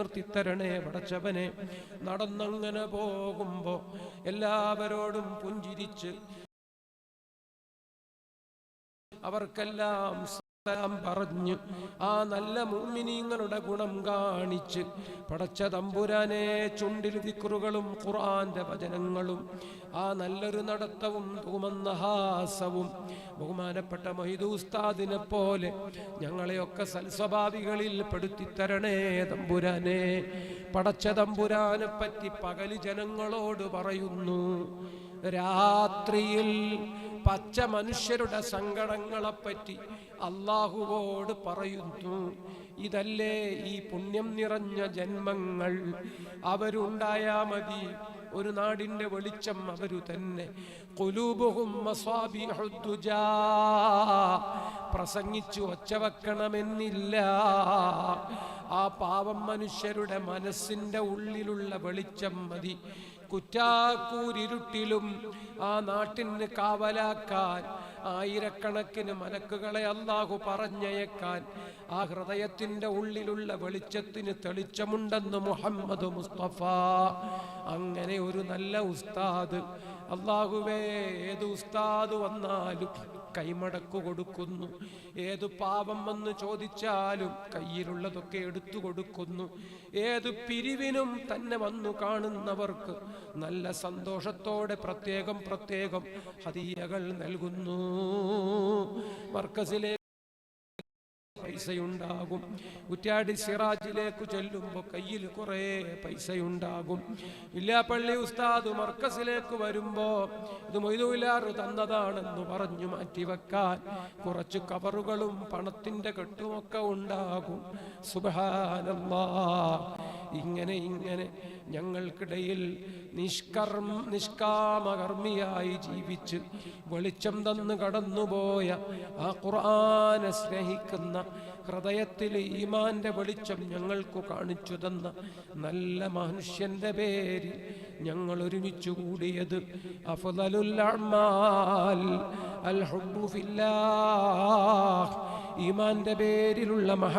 നിർത്തിത്തരണേ പടച്ചവനെ. നടന്നങ്ങനെ പോകുമ്പോ എല്ലാവരോടും പുഞ്ചിരിച്ച് അവർക്കെല്ലാം പറഞ്ഞു ആ നല്ല മുഅ്മിനീങ്ങളുടെ ഗുണം കാണിച്ച് പടച്ച തമ്പുരാനെ ചുണ്ടിൽ ദിക്റുകളും ഖുർആന്റെ വചനങ്ങളും ആ നല്ലൊരു നടത്തവും തൂമന്നഹാസവും ബഹുമാനപ്പെട്ട മൊയ്തു ഉസ്താദിനെ പോലെ ഞങ്ങളെയൊക്കെ സൽസ്വഭാവികളിൽ പെടുത്തിത്തരണേ തമ്പുരാനെ. പടച്ച തമ്പുരാനെ പറ്റി പകൽ ജനങ്ങളോട് പറയുന്നു രാത്രിയിൽ പച്ച മനുഷ്യരുടെ സങ്കടങ്ങളെപ്പറ്റി അള്ളാഹുവോട് പറയുന്നു. ഇതല്ലേ ഈ പുണ്യം നിറഞ്ഞ ജന്മങ്ങൾ. അവരുണ്ടായാ മതി. ഒരു നാടിന്റെ വെളിച്ചം അവരു തന്നെ. പ്രസംഗിച്ചു ഒച്ച വെക്കണമെന്നില്ല ആ പാവം മനുഷ്യരുടെ മനസ്സിന്റെ ഉള്ളിലുള്ള വെളിച്ചം മതി. കുറ്റാക്കൂരിരുട്ടിലും ആ നാട്ടിന് കാവലാക്കാൻ ആയിരക്കണക്കിന് മലക്കുകളെ അള്ളാഹു പറഞ്ഞയക്കാൻ ആ ഹൃദയത്തിന്റെ ഉള്ളിലുള്ള വെളിച്ചത്തിന് തെളിച്ചമുണ്ടെന്ന് മുഹമ്മദ് മുസ്തഫ. അങ്ങനെ ഒരു നല്ല ഉസ്താദ് അള്ളാഹുവേ ഏത് ഉസ്താദ് വന്നാലും കൈമടക്കു കൊടുക്കുന്നു. ഏതു പാപം വന്ന് ചോദിച്ചാലും കയ്യിലുള്ളതൊക്കെ എടുത്തു കൊടുക്കുന്നു. ഏതു പിരിവിനും തന്നെ വന്നു കാണുന്നവർക്ക് നല്ല സന്തോഷത്തോടെ പ്രത്യേകം പ്രത്യേകം ഹതിയകൾ നൽകുന്നു. മർക്കസിലെ പൈസയുണ്ടാകും. കുറ്റ്യാടി സിറാജിലേക്ക് ചെല്ലുമ്പോൾ കയ്യിൽ കുറേ പൈസയുണ്ടാകും. വില്ലാപ്പള്ളി ഉസ്താദ് മർക്കസിലേക്ക് വരുമ്പോ ഇത് മൊയ്തുവിലാറ് തന്നതാണെന്ന് പറഞ്ഞു മാറ്റിവെക്കാൻ കുറച്ച് കവറുകളും പണത്തിന്റെ കെട്ടുമൊക്കെ ഉണ്ടാകും. സുബഹാനല്ലാ. ഇങ്ങനെ ഇങ്ങനെ ഞങ്ങൾക്കിടയിൽ നിഷ്കർമ്മ നിഷ്കാമകർമ്മിയായി ജീവിച്ച് വെളിച്ചം തന്നു കടന്നുപോയ ആ ഖുർആാനെ സ്നേഹിക്കുന്ന ഹൃദയത്തിൽ ഈമാന്റെ വെളിച്ചം ഞങ്ങൾക്ക് കാണിച്ചു തന്ന നല്ല മനുഷ്യന്റെ പേര് ഞങ്ങൾ ഒരുമിച്ച് കൂടിയത് ഈമാന്റെ പേരിലുള്ള മഹ